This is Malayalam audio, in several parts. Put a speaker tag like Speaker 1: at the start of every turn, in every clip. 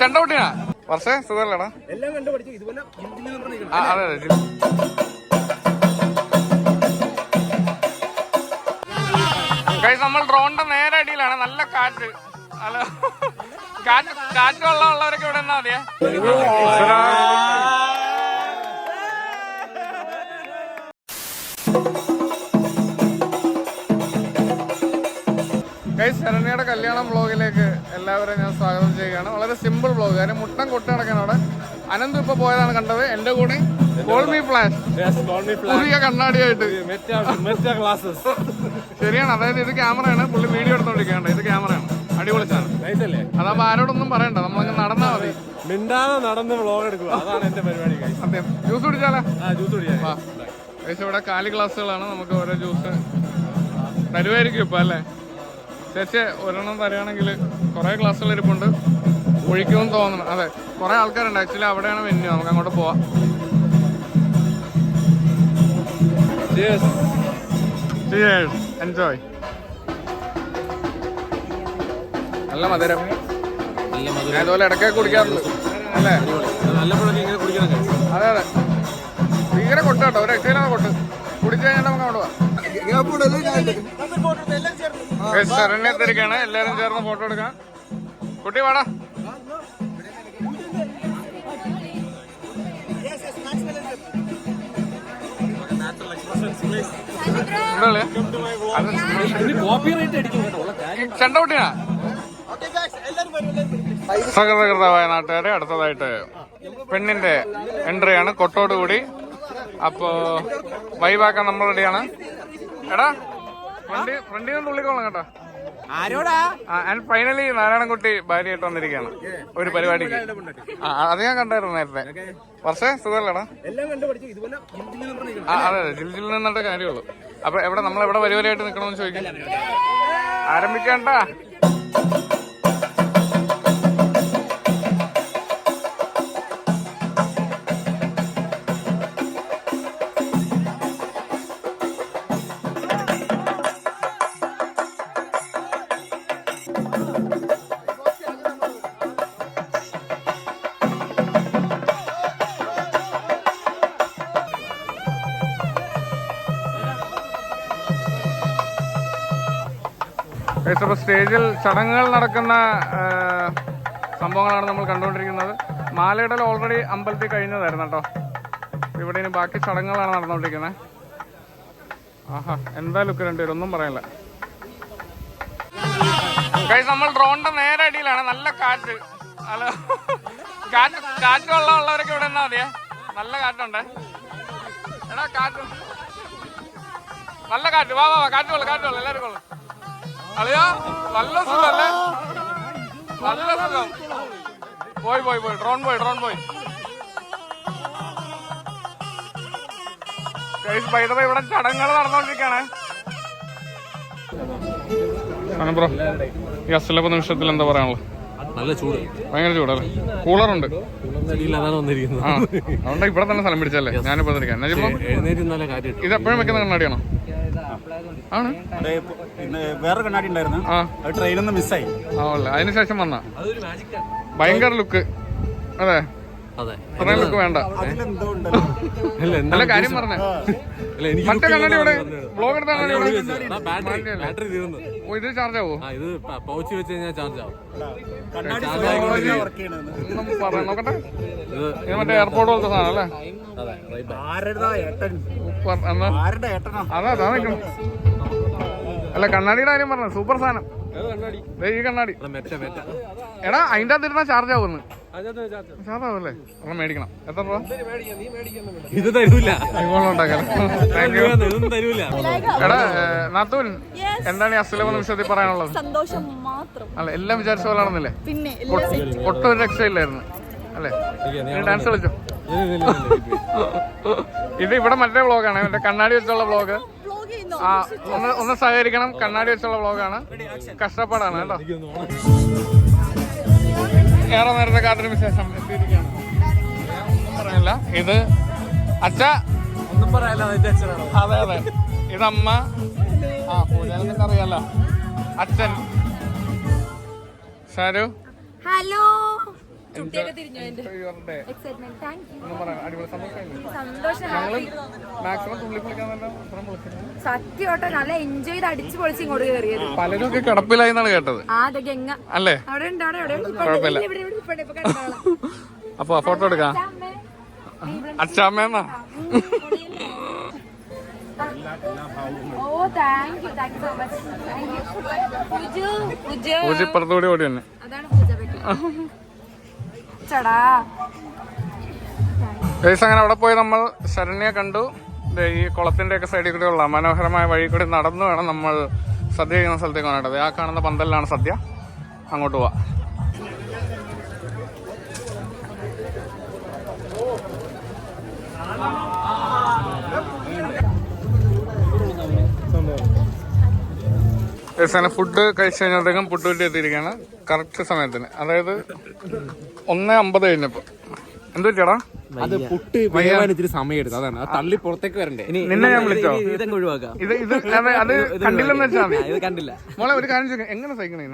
Speaker 1: ചെണ്ടോട്ടിനാ വർഷേ സുഖമല്ലടാ.
Speaker 2: എല്ലാം കണ്ടു പഠിച്ചു ഇതുപോലെ
Speaker 1: നമ്മൾ ഡ്രോണിന്റെ നേരെ അടിയിലാണ്. നല്ല കാറ്റ്. അല്ല കാറ്റ് കാറ്റ് വെള്ളം ഉള്ളവരൊക്കെ ഇവിടെ എന്നാ മതിയേ. ശരണ്യയുടെ കല്യാണം വ്ളോഗിലേക്ക് എല്ലാവരെയും ഞാൻ സ്വാഗതം ചെയ്യുകയാണ്. വളരെ സിമ്പിൾ വ്ളോഗ് കാര്യം മുട്ടം കൊട്ടി നടക്കാൻ അവിടെ. അനന്ത് ഇപ്പൊ പോയതാണ് കണ്ടത്. എന്റെ കൂടെ കോൾമി പ്ലാൻ ഫ്ലാഷ് പുതിയ കണ്ണാടിയായിട്ട്. ശരിയാണ്. അതായത് ഇത് ക്യാമറയാണ്. പുള്ളി വീഡിയോ എടുത്തോണ്ടിരിക്കുകയാണ്. ഇത് ക്യാമറയാണ്. അടിപൊളിച്ചാണ് അതാകുമ്പോ ആരോടൊന്നും പറയണ്ട. നമ്മളങ്ങ് നടന്നാ മതി.
Speaker 2: മിണ്ടാതെ നടന്ന് വ്ളോഗ് എടുക്കുക. അതാണ് എന്റെ പരിപാടി.
Speaker 1: സത്യം ജ്യൂസ് കുടിച്ചാലേ?
Speaker 2: ജ്യൂസ്
Speaker 1: കുടിക്കാം. ഇവിടെ കാലി ക്ലാസ്സുകളാണ് നമുക്ക് ഓരോ ജ്യൂസ് തരുമായിരിക്കും ഇപ്പൊ അല്ലേ? ചേച്ചി ഒരെണ്ണം പറയുകയാണെങ്കിൽ കുറേ ക്ലാസ്സുകൾ ഇരിപ്പുണ്ട്. ഒഴിക്കുമെന്ന് തോന്നണം അതെ കുറെ ആൾക്കാരുണ്ട്. ആക്ച്വലി അവിടെയാണ് വെന്യൂ നമുക്ക് അങ്ങോട്ട് പോവാം. എൻജോയ് നല്ല മധുരം. അതുപോലെ ഇടയ്ക്ക് ഇടയ്ക്കൊക്കെ കുടിക്കാറുണ്ട്. അല്ലേ? അതെ അതെ. ഭീകര കൊട്ടാട്ടോ. കേട്ടോ ഒരു രക്ഷയിലാണ് കൊട്ട്. കുടിച്ചു കഴിഞ്ഞാൽ നമുക്ക് അവിടെ പോവാം. ശരണ്യ തിരിക്കാണ് എല്ലാരും ചേർന്ന് ഫോട്ടോ എടുക്കാം. കുട്ടി വാടാ. ചെണ്ടകുട്ടിയാ സകൃതകൃതമായ നാട്ടുകാരെ അടുത്തതായിട്ട് പെണ്ണിന്റെ എൻട്രിയാണ് കൊട്ടോടുകൂടി അപ്പോ വൈവാക്കാൻ നമ്മൾ റെഡിയാണ് എടാ ഫ്രണ്ടിൽ നിന്ന് തുള്ളിക്കോളാം കേട്ടോ.
Speaker 2: ആരോടാ?
Speaker 1: ആൻഡ് ഫൈനലി നാരായണൻകുട്ടി ഭാര്യയായിട്ട് വന്നിരിക്കുകയാണ് ഒരു പരിപാടിക്ക്. ആ അത് ഞാൻ കണ്ടായിരുന്നു നേരത്തെ. വർഷേ സുഖമല്ലടാ? ആ അതെ അതെ ജിൽ ജിൽ നിന്നിട്ട് കാര്യമുള്ളൂ. അപ്പൊ എവിടെ നമ്മൾ എവിടെ പരിപാടിയായിട്ട് നിൽക്കണമെന്ന് ചോദിക്കാം? ആരംഭിക്കണ്ട Guys, അപ്പൊ സ്റ്റേജിൽ ചടങ്ങുകൾ നടക്കുന്ന സംഭവങ്ങളാണ് നമ്മൾ കണ്ടുകൊണ്ടിരിക്കുന്നത്. മാലയിടൽ ഓൾറെഡി അമ്പലത്തിൽ കഴിഞ്ഞതായിരുന്നു കേട്ടോ. ഇവിടെ ഇനി ബാക്കി ചടങ്ങുകളാണ് നടന്നുകൊണ്ടിരിക്കുന്നത്. ആഹാ എന്താ ലുക്ക് രണ്ടുപേരും? ഒന്നും പറയാനില്ല. Guys, നമ്മൾ ഡ്രോണിന്റെ നേരെ അടിയിലാണ്. നല്ല കാറ്റ്. ഹലോ. കാറ്റ് കാറ്റ് വെള്ളം ഉള്ളവരൊക്കെ ഇവിടെ എന്നാ മതിയേ. നല്ല കാറ്റുണ്ടേ. എടാ കാറ്റ്. നല്ല കാറ്റ്. വാ വാ കാറ്റ് വെള്ളം കാറ്റ് വെള്ളം എല്ലാവരും കൊള്ളു. അളിയോ നല്ല സുഖമല്ലേ നല്ല സുഖം. പോയി പോയി പോയി. ഡ്രോൺ പോയി ഡ്രോൺ പോയി. ഇവിടെ ചടങ്ങുകൾ നടന്നുകൊണ്ടിരിക്കുകയാണ് ബ്രോ. ഈ അസലപ്പ നിമിഷത്തിൽ എന്താ പറയാനുള്ളത്?
Speaker 2: നല്ല ചൂട്.
Speaker 1: ഭയങ്കര ചൂടല്ലേ കൂളറുണ്ട്. അതുകൊണ്ട് ഇവിടെ തന്നെ സ്ഥലം പിടിച്ചല്ലേ? ഞാനിപ്പോ ഇത് എപ്പോഴും വെക്കുന്ന കണ്ണാടിയാണോ? ആണ്.
Speaker 3: വേറെ കണ്ണാടി ഉണ്ടായിരുന്നു. ട്രെയിനിൽ നിന്ന് മിസ്സായി
Speaker 1: അതിനുശേഷം വന്ന? ഭയങ്കര ലുക്ക് അതെ. അത്രയും ലുക്ക് വേണ്ട. നല്ല കാര്യം പറഞ്ഞേ.
Speaker 2: അല്ല എനിക്ക്
Speaker 1: മറ്റേ കണ്ണാടി ഇവിടെ ബ്ലോഗ് എടുത്ത കണ്ണാടി ഇവിടെ
Speaker 2: ബാറ്ററി ബാറ്ററി തീർന്നു.
Speaker 1: ഇത് ചാർജ് ആവോ?
Speaker 2: ഇത് പൗച്ച് വെച്ച് കഴിഞ്ഞാൽ ചാർജ് ആവും.
Speaker 1: നോക്കട്ടെ.
Speaker 2: ഇത്
Speaker 1: മറ്റേ എയർപോർട്ട് പോലത്തെ സാധനം അല്ലേ?
Speaker 2: അതാ
Speaker 1: അതാ നിൽക്കണം അല്ല കണ്ണാടിയുടെ കാര്യം പറഞ്ഞു. സൂപ്പർ സാധനം.
Speaker 2: കണ്ണാടി?
Speaker 1: ഈ എടാ അതിന്റെ അകത്തിരുന്ന ചാർജ് ആവുന്നു
Speaker 2: ചാർജ്
Speaker 1: മേടിക്കണം. എത്ര രൂപ?
Speaker 2: ഇത് തരൂല.
Speaker 1: എടാ നാത്തൂൻ എന്താണ് ഈ അസുലഭ നിമിഷത്തിൽ പറയാനുള്ളത്?
Speaker 4: സന്തോഷം മാത്രം.
Speaker 1: അല്ല എല്ലാം വിചാരിച്ച പോലെ
Speaker 4: ആണെന്നല്ലേ?
Speaker 1: ഒട്ടും ഒരു രക്ഷയില്ലായിരുന്നു. അല്ലേ? ഡാൻസ് കളിച്ചോ? ഇത് ഇവിടെ മറ്റേ ബ്ലോഗാണ് മറ്റേ കണ്ണാടി വെച്ചുള്ള വ്ളോഗ് ആ ഒന്ന് ഒന്ന് സഹകരിക്കണം. കണ്ണാടി വെച്ചുള്ള വ്ളോഗാണ്. കഷ്ടപ്പാടാണ് കേട്ടോ. ഏറെ നേരത്തെ കാത്തിരിന് ശേഷം എത്തിയിരിക്കുകയാണ്. ഒന്നും പറയാനില്ല ഇത് അച്ഛ.
Speaker 2: ഒന്നും അച്ഛനാണോ.
Speaker 1: അതെ അതെ. ഇതമ്മ. ആ പൂജാരിനൊക്കെ അറിയാലോ. അച്ഛൻ. ഷാരു
Speaker 4: ഹലോ സത്യമായിട്ട് നല്ല എൻജോയ് ചെയ്ത് അടിച്ചു പൊളിച്ച് ഇങ്ങോട്ട് കയറിയത്
Speaker 1: പലരും ഒക്കെ കിടപ്പിലായി എന്നാണ് കേട്ടത്.
Speaker 4: അതെ ഗംഗ.
Speaker 1: അല്ലേ?
Speaker 4: അവിടെ ഉണ്ട് അവിടെ
Speaker 1: കുഴപ്പമില്ല. അപ്പൊ ഫോട്ടോ എടുക്കാം.
Speaker 4: യു പൂജു പൂജ
Speaker 1: ഓടി തന്നെ
Speaker 4: അതാണ് പൂജ പറ്റി ചടാ.
Speaker 1: ഗൈസ് അങ്ങനെ അവിടെ പോയി നമ്മൾ ശരണ്യെ കണ്ടു. ഈ കുളത്തിന്റെ ഒക്കെ സൈഡിൽ കൂടെ ഉള്ള മനോഹരമായ വഴി കൂടി നടന്നു വേണം നമ്മൾ സദ്യ ചെയ്യുന്ന സ്ഥലത്തേക്ക് കാണേണ്ടത് ആ കാണുന്ന പന്തലിലാണ് സദ്യ. അങ്ങോട്ട് പോവാ. അങ്ങനെ ഫുഡ് കഴിച്ചു കഴിഞ്ഞപ്പോഴത്തേക്കും വീട്ടിൽ എത്തിയിരിക്കുകയാണ്. കറക്റ്റ് സമയത്തിന്. അതായത് ഒന്ന് അമ്പത് കഴിഞ്ഞപ്പോ. എന്തു ചേട്ടാ
Speaker 2: അത് പുട്ട് വേവാൻ ഇത്തിരി സമയം എടുത്തു അതാണ്. അത് തള്ളി പുറത്തേക്ക് വരണ്ടേ?
Speaker 1: നിന്നെ ഞാൻ വിളിച്ചോ?
Speaker 2: ഇതങ്ങ് ഒഴിവാക്കാം.
Speaker 1: ഇത് ഇത് അത് അത് കണ്ടില്ലെന്ന് മതി.
Speaker 2: ഇത് കണ്ടില്ല.
Speaker 1: മോളെ ഒരു കാര്യം ചോദിക്കാം. എങ്ങനെ സഹിക്കണേ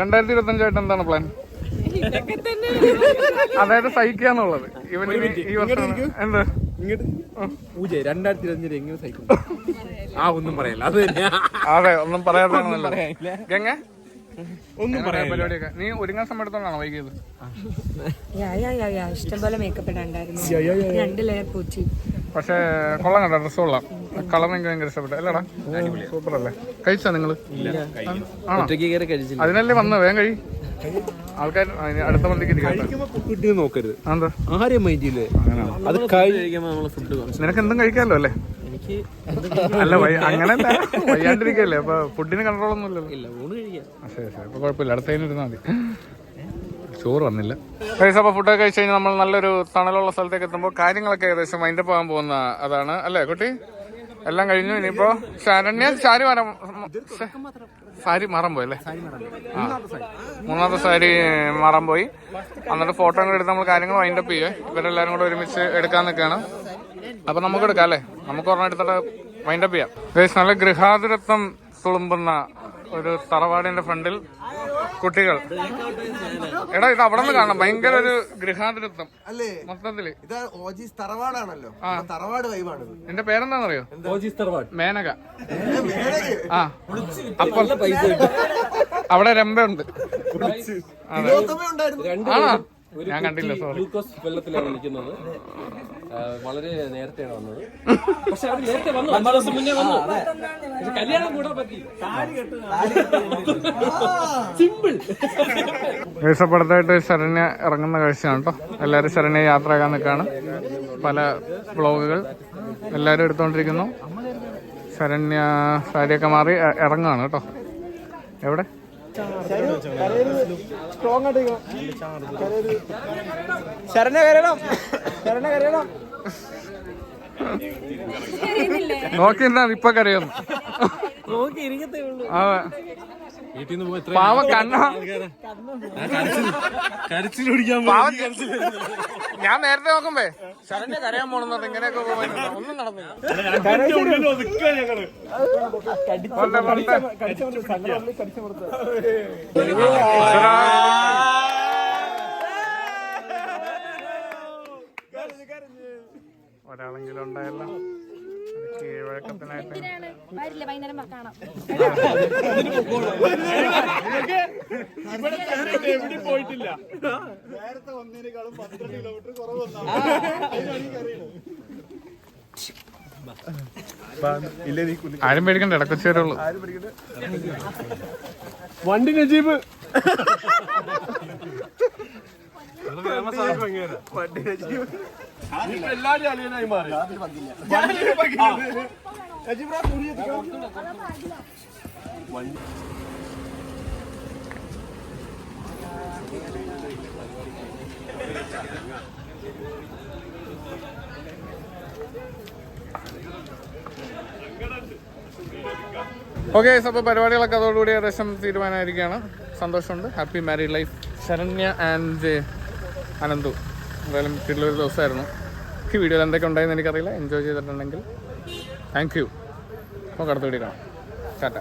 Speaker 1: രണ്ടായിരത്തി ഇരുപത്തി അഞ്ചായിട്ട് എന്താണ് പ്ലാൻ അതായത് സഹിക്കുക എന്നുള്ളത് ഇവൻ ഈ വർഷം എന്ത്?
Speaker 2: ഇങ്ങോട്ട് പൂജ രണ്ടായിരത്തി എങ്ങനെ ആ ഒന്നും പറയല്ല. അത്
Speaker 1: അതെ ഒന്നും പറയാത്തതാണല്ലോ. ഗംഗ?
Speaker 2: ഒന്നും
Speaker 1: എങ്ങനെ പരിപാടിയൊക്കെ? നീ ഒരുങ്ങാൻ സമയത്തോണ്ടാണോ വൈകിയത്?
Speaker 5: ഇഷ്ടംപോലെ മേക്കപ്പ് ഇടാണ്ടായിരുന്നു. രണ്ട് ലെയർ പൂച്ചി.
Speaker 1: പക്ഷേ കൊള്ളാം കണ്ട ഡ്രസ് കൊള്ളാം. കളർ എനിക്ക് ഭയങ്കര ഇഷ്ടപ്പെട്ടു. അല്ലടാ സൂപ്പർ അല്ലേ കഴിച്ചാ
Speaker 2: നിങ്ങൾ?
Speaker 1: അതിനല്ലേ വന്ന് വേഗം കഴി. ആൾക്കാർ കഴിക്കാലോ അടുത്ത മന്തിക്ക്
Speaker 2: നോക്കരുത്.
Speaker 1: എന്താ
Speaker 2: ആരെയും മൈൻഡ് ചെയ്യില്ലേ? അത്
Speaker 1: നിനക്ക് എന്തും കഴിക്കാമല്ലോ അല്ലേ?
Speaker 2: എനിക്ക്
Speaker 1: അല്ല അങ്ങനെ വയ്യാണ്ടിരിക്കല്ലേ? അപ്പൊ ഫുഡിന് കൺട്രോൾ ഒന്നും ഇല്ലല്ലോ. ശരി ശരി. അപ്പൊ കുഴപ്പമില്ല. അടുത്തതിന് ഇരുന്നാൽ മതി. ചോറ് വന്നില്ല. കഴിച്ച അപ്പൊ ഫുഡൊക്കെ കഴിച്ച് കഴിഞ്ഞാൽ നമ്മൾ നല്ലൊരു തണലുള്ള സ്ഥലത്തേക്ക് എത്തുമ്പോൾ കാര്യങ്ങളൊക്കെ ഏകദേശം മൈൻഡപ്പ് ആകാൻ പോകുന്ന അതാണ്. അല്ലേ കുട്ടി? എല്ലാം കഴിഞ്ഞു? ഇനിയിപ്പോ ശരണ്യ ശാരി വരാം. സാരി മാറാൻ പോയി അല്ലേ. മൂന്നാമത്തെ സാരി. മാറാൻ പോയി. എന്നിട്ട് ഫോട്ടോ കൂടെ എടുത്ത് നമ്മൾ കാര്യങ്ങൾ വൈൻഡപ്പ് ചെയ്യേ ഇവരെല്ലാരും കൂടെ ഒരുമിച്ച് എടുക്കാൻ നിൽക്കുകയാണ് അപ്പൊ നമുക്ക് എടുക്കാം അല്ലേ? നമുക്ക് ഒരെണ്ണം എടുത്തിട്ട് വൈൻഡപ്പ് ചെയ്യാം. ഗൈസ്, നല്ല ഗൃഹാതുരത്വം തുളുമ്പുന്ന ഒരു തറവാടിന്റെ ഫ്രണ്ടിൽ കുട്ടികൾ. എടാ ഇത് അവിടെ നിന്ന് കാണാം ഭയങ്കര ഒരു ഗൃഹാതിരത്വം.
Speaker 6: അല്ലേ?
Speaker 1: മൊത്തത്തിൽ.
Speaker 6: ഇത് ഓജീസ് തറവാടാണല്ലോ. ആ. തറവാട് വൈവാണ്
Speaker 1: എന്റെ പേരെന്താണെന്നറിയോ? മേനക.
Speaker 6: മേനകെ.
Speaker 1: ആ. അപ്പൊ അവിടെ രമ്പ
Speaker 6: ഉണ്ട് ഉണ്ടായിരുന്നു
Speaker 1: ആണോ? ഞാൻ കണ്ടില്ല സോറി
Speaker 2: ഗ്ലൂക്കോസ് വെള്ളത്തിലാണ് നിൽക്കുന്നത് വളരെ നേരത്തെയാണ് വന്നത്. പക്ഷെ അത് നേരത്തെ വന്നു. അഞ്ച് ദിവസം മുന്നേ വന്നു. പക്ഷെ കല്യാണം കൂടാൻ പറ്റി. സിമ്പിൾ
Speaker 1: ദിവസപ്പെടുത്തായിട്ട് ശരണ്യ ഇറങ്ങുന്ന കാഴ്ചയാണ് കേട്ടോ. എല്ലാവരും ശരണ്യ യാത്രയാകാൻ നിൽക്കുകയാണ്. പല വ്ളോഗുകൾ എല്ലാവരും എടുത്തുകൊണ്ടിരിക്കുന്നു. ശരണ്യ സാരിയൊക്കെ മാറി ഇറങ്ങുകയാണ് കേട്ടോ. എവിടെ?
Speaker 2: ശരണ കരയണം. ശരണ കരയണം.
Speaker 1: നോക്കി നിന്നാ ഇപ്പൊ കരയുന്നു പാവ കണ്ണ.
Speaker 2: കരച്ചിൽ.
Speaker 1: ഞാൻ നേരത്തെ നോക്കുമ്പേ ശരണ്യ കരയാൻ പോണെന്നത് ഇങ്ങനെയൊക്കെ ഒന്നും നടന്നില്ല. ഒരാളെങ്കിലും ഉണ്ടായല്ലോ. കീഴ്വഴക്കത്തിനായിട്ട്
Speaker 4: എന്തിനാണ്? വരില്ല വൈകുന്നേരം കാണാം.
Speaker 1: ആരും പേടിക്കണ്ട ഇടക്കൊച്ചേ വരുള്ളൂ
Speaker 2: വണ്ടി നജീബ്.
Speaker 1: ഓക്കെ അപ്പോൾ പരിപാടികളൊക്കെ അതോടുകൂടി ഏകദേശം തീരുമാനമായിരിക്കുകയാണ്. സന്തോഷമുണ്ട്. Happy married life Saranya and Ananthu. എന്തായാലും വീട്ടിലൊരു ദിവസമായിരുന്നു. ഈ വീഡിയോയിൽ എന്തൊക്കെ ഉണ്ടായെന്ന് എനിക്കറിയില്ല. എൻജോയ് ചെയ്തിട്ടുണ്ടെങ്കിൽ താങ്ക് യു നമുക്ക് അടുത്ത വീഡിയോ കാണാം. ടാറ്റ